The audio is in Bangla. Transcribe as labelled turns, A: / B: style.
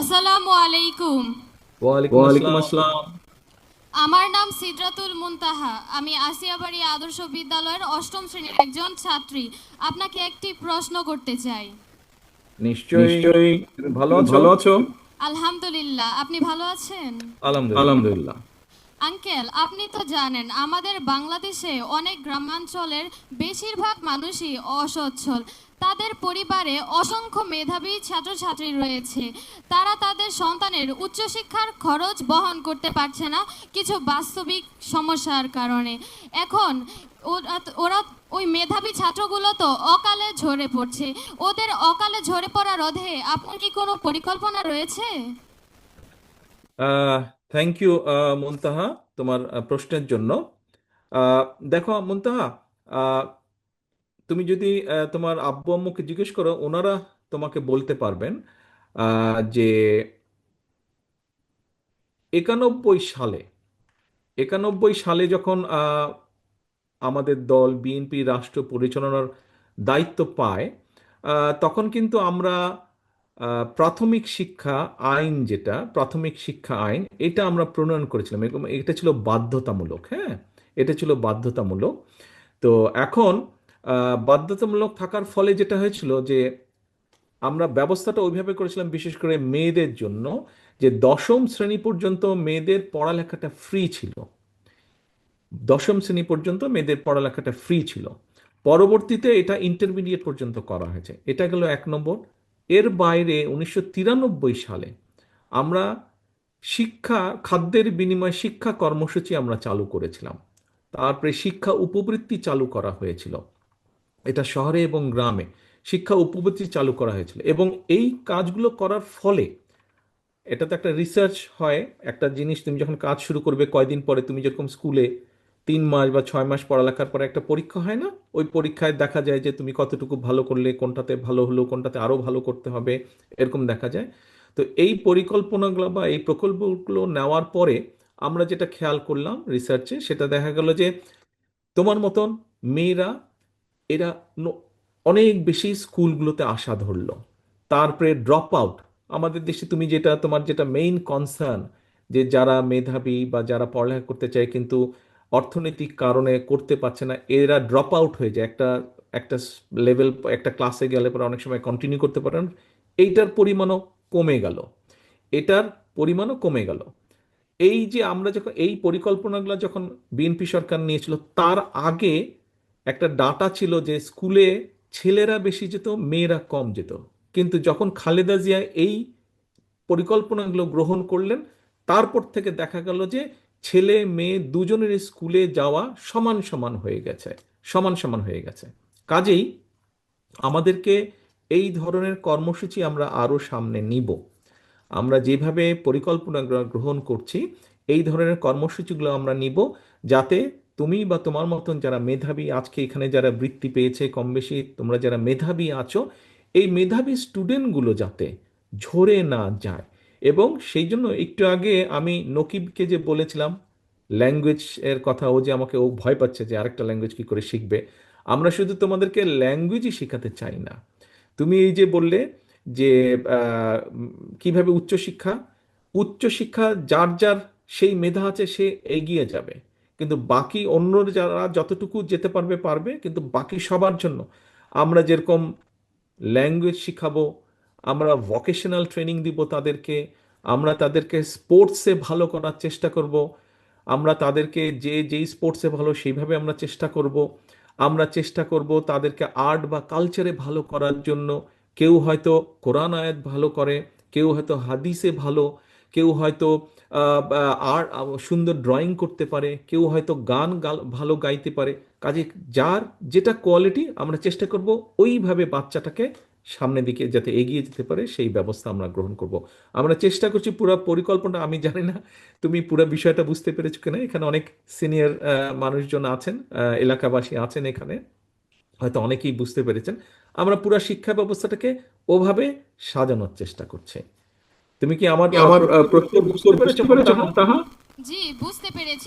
A: আসসালামু আলাইকুম।
B: ওয়ালাইকুম আসসালাম।
A: আমার নাম সিদ্রাতুল মুনতাহা। আমি আসিয়াবাড়ি আদর্শ বিদ্যালয়ের অষ্টম শ্রেণির একজন ছাত্রী। আপনাকে একটি প্রশ্ন করতে চাই।
B: নিশ্চয়ই ভালো
C: ভালো আছো?
A: আলহামদুলিল্লাহ। আপনি ভালো আছেন?
B: আলহামদুলিল্লাহ।
C: আলহামদুলিল্লাহ।
A: আঙ্কেল আপনি তো জানেন আমাদের বাংলাদেশে অনেক গ্রামাঞ্চলের বেশিরভাগ মানুষই অসচ্ছল। তাদের পরিবারে অসংখ্য মেধাবী ছাত্রছাত্রী রয়েছে। তারা তাদের সন্তানের উচ্চশিক্ষার খরচ বহন করতে পারছে না, কিছু বাস্তবিক সমস্যার কারণে। এখন ওরা- ওই মেধাবী ছাত্রগুলো তো অকালে ঝরে পড়ছে। ওদের অকালে ঝরে পড়া রোধে আপনার কি কোনো পরিকল্পনা রয়েছে?
B: থ্যাংক ইউ মুনতাহা, তোমার প্রশ্নের জন্য। দেখো মুনতাহা তুমি যদি তোমার আব্বু আম্মুকে জিজ্ঞেস করো, ওনারা তোমাকে বলতে পারবেন যে একানব্বই সালে একানব্বই সালে যখন আমাদের দল, বিএনপি, রাষ্ট্র পরিচালনার দায়িত্ব পায় তখন কিন্তু আমরা প্রাথমিক শিক্ষা আইন যেটা, প্রাথমিক শিক্ষা আইন, এটা আমরা প্রণয়ন করেছিলাম। এরকম, এটা ছিল বাধ্যতামূলক হ্যাঁ? এটা ছিল বাধ্যতামূলক। তো এখন বাধ্যতামূলক থাকার ফলে যেটা হয়েছিল যে আমরা ব্যবস্থাটা ওইভাবে করেছিলাম বিশেষ করে মেয়েদের জন্য যে দশম শ্রেণি পর্যন্ত মেয়েদের পড়ালেখাটা ফ্রি ছিল। দশম শ্রেণি পর্যন্ত মেয়েদের পড়ালেখাটা ফ্রি ছিল। পরবর্তীতে এটা ইন্টারমিডিয়েট পর্যন্ত করা হয়েছে। এটা গেল এক নম্বর। এর বাইরে উনিশশো তিরানব্বই সালে আমরা শিক্ষা, খাদ্যের বিনিময়ে শিক্ষা কর্মসূচি আমরা চালু করেছিলাম। তারপরে শিক্ষা উপবৃত্তি চালু করা হয়েছিল। এটা শহরে এবং গ্রামে শিক্ষা উপবৃত্তি চালু করা হয়েছিল এবং এই কাজগুলো করার ফলে এটা তো একটা রিসার্চ হয়, একটা জিনিস তুমি যখন কাজ শুরু করবে কয়দিন পরে তুমি যেরকম স্কুলে তিন মাস বা ছয় মাস পড়ালেখার পরে একটা পরীক্ষা হয় না? ওই পরীক্ষায় দেখা যায় যে তুমি কতটুকু ভালো করলে, কোনটাতে ভালো হলো, কোনটাতে আরও ভালো করতে হবে, এরকম দেখা যায়। তো এই পরিকল্পনাগুলো বা এই প্রকল্পগুলো নেওয়ার পরে আমরা যেটা খেয়াল করলাম রিসার্চে সেটা দেখা গেল যে তোমার মতন মেয়েরা এরা ন- অনেক বেশি স্কুলগুলোতে আসা ধরলো। তারপরে ড্রপ আউট আমাদের দেশে তুমি যেটা, তোমার যেটা মেইন কনসার্ন যে যারা মেধাবী বা যারা পড়ালেখা করতে চায় কিন্তু অর্থনৈতিক কারণে করতে পারছে না, এরা ড্রপ আউট হয়ে যায়। একটা একটা লেভেল একটা ক্লাসে গেলে পরে অনেক সময় কন্টিনিউ করতে পারেন এইটার পরিমাণও কমে গেল। এটার পরিমাণও কমে গেল। এই যে আমরা যখন, এই পরিকল্পনাগুলো যখন বিএনপি সরকার নিয়েছিল, তার আগে একটা ডাটা ছিল যে স্কুলে ছেলেরা বেশি যেত, মেয়েরা কম যেত। কিন্তু যখন খালেদা জিয়া এই পরিকল্পনাগুলো গ্রহণ করলেন, তারপর থেকে দেখা গেল যে ছেলে, মেয়ে দুজনের স্কুলে যাওয়া সমান সমান হয়ে গেছে, সমান সমান হয়ে গেছে। কাজেই আমাদেরকে এই ধরনের কর্মসূচি আমরা আরও সামনে নিব। আমরা যেভাবে পরিকল্পনা গ্রহণ করছি, এই ধরনের কর্মসূচিগুলো আমরা নিব যাতে তুমি বা তোমার মতন যারা মেধাবী, আজকে এখানে যারা বৃত্তি পেয়েছে কম বেশি, তোমরা যারা মেধাবী আছো, এই মেধাবী স্টুডেন্টগুলো যাতে ঝরে না যায়। এবং সেই জন্য একটু আগে আমি নকিবকে যে বলেছিলাম ল্যাঙ্গুয়েজ এর কথা, ও যে আমাকে, ও ভয় পাচ্ছে যে আরেকটা ল্যাঙ্গুয়েজ কি করে শিখবে। আমরা শুধু তোমাদেরকে ল্যাঙ্গুয়েজই শেখাতে চাই না। তুমি এই যে বললে যে কীভাবে উচ্চশিক্ষা উচ্চশিক্ষা যার যার, সেই মেধা আছে, সে এগিয়ে যাবে। কিন্তু বাকি অন্য যারা যতটুকু যেতে পারবে পারবে। কিন্তু বাকি সবার জন্য আমরা যেরকম ল্যাঙ্গুয়েজ শিখাবো, আমরা ভোকেশনাল ট্রেনিং দিব তাদেরকে, আমরা তাদেরকে স্পোর্টসে ভালো করার চেষ্টা করব, আমরা তাদেরকে যে যেই স্পোর্টসে ভালো সেইভাবে আমরা চেষ্টা করব, আমরা চেষ্টা করব তাদেরকে আর্ট বা কালচারে ভালো করার জন্য। কেউ হয়তো কোরআন আয়াত ভালো করে, কেউ হয়তো হাদিসে ভালো কেউ হয়তো আর সুন্দর ড্রয়িং করতে পারে, কেউ হয়তো গান ভালো গাইতে পারে। কাজে যার যেটা কোয়ালিটি আমরা চেষ্টা করব ওইভাবে বাচ্চাটাকে সামনের দিকে যাতে এগিয়ে যেতে পারে, সেই ব্যবস্থা আমরা গ্রহণ করব। আমরা চেষ্টা করছি পুরো পরিকল্পনা আমি জানি না, তুমি পুরো বিষয়টা বুঝতে পেরেছ কিনা? এখানে অনেক সিনিয়র মানুষজন আছেন এলাকাবাসী আছেন এখানে। হয়তো অনেকেই বুঝতে পেরেছেন। আমরা পুরো শিক্ষা ব্যবস্থাটাকে ওভাবে সাজানোর চেষ্টা করছি। তুমি কি আমার
C: আমার প্রশ্নের বুঝতে পেরেছ? তাহা?
A: জি বুঝতে পেরেছি।